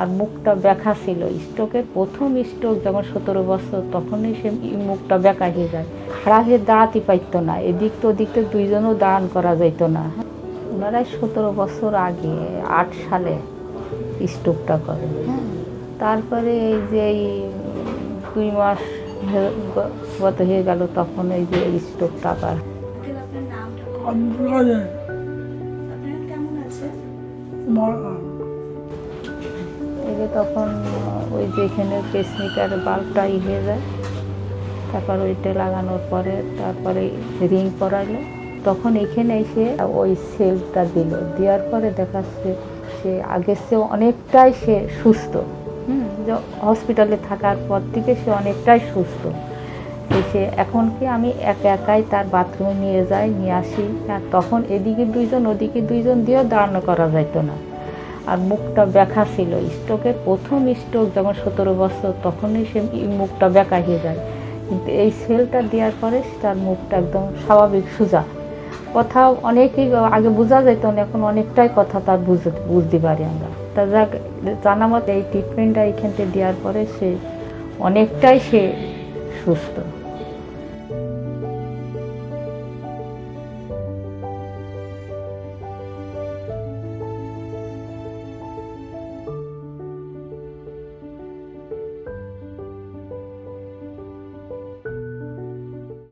আর মুখটা ব্যাখা ছিল। স্ট্রোকের প্রথম স্ট্রোক যখন সতেরো বছর তখনই সে মুখটা ব্যাকা হয়ে যায়। খাড়া হয়ে দাঁড়াতে পারতো না এদিক তো ওদিক তো দুইজনও দাঁড়ান করা যাইতো না। ওনারাই সতেরো বছর আগে আট সালে স্ট্রোকটা করে। হ্যাঁ তারপরে এই যে এই দুই মাস গত হয়ে গেল তখন এই যে স্ট্রোকটা আবার বলুন। আব্দুল কাদের তখন ওই যেখানে পেসমিটার বাল্বটা ই হয়ে যায়। তারপর ওইটা লাগানোর পরে তারপরে রিং পরাইলো তখন এখানে এসে ওই সেলটা দিল। দেওয়ার পরে দেখাচ্ছে সে আগের সে অনেকটাই সে সুস্থ। হুম হসপিটালে থাকার পর থেকে সে অনেকটাই সুস্থ। সে এখন কি আমি একা একাই তার বাথরুমে নিয়ে যাই, নিয়ে আসি? আর তখন এদিকে দুইজন, ওদিকে দুইজন দিয়েও দাঁড়ানো করা যাইতো না। আর মুখটা ব্যাখা ছিল। স্ট্রোকের প্রথম স্ট্রোক যখন সতেরো বছর, তখনই সে মুখটা ব্যাকা হয়ে যায়। কিন্তু এই সেলটা দেওয়ার পরে তার মুখটা একদম স্বাভাবিক সোজা। কথা অনেকই আগে বোঝা যেত না, এখন অনেকটাই কথা তার বুঝতে বুঝতে পারি আমরা। তা যাক, জানা মতে এই ট্রিটমেন্টটা এইখান থেকে দেওয়ার পরে সে অনেকটাই সে সুস্থ।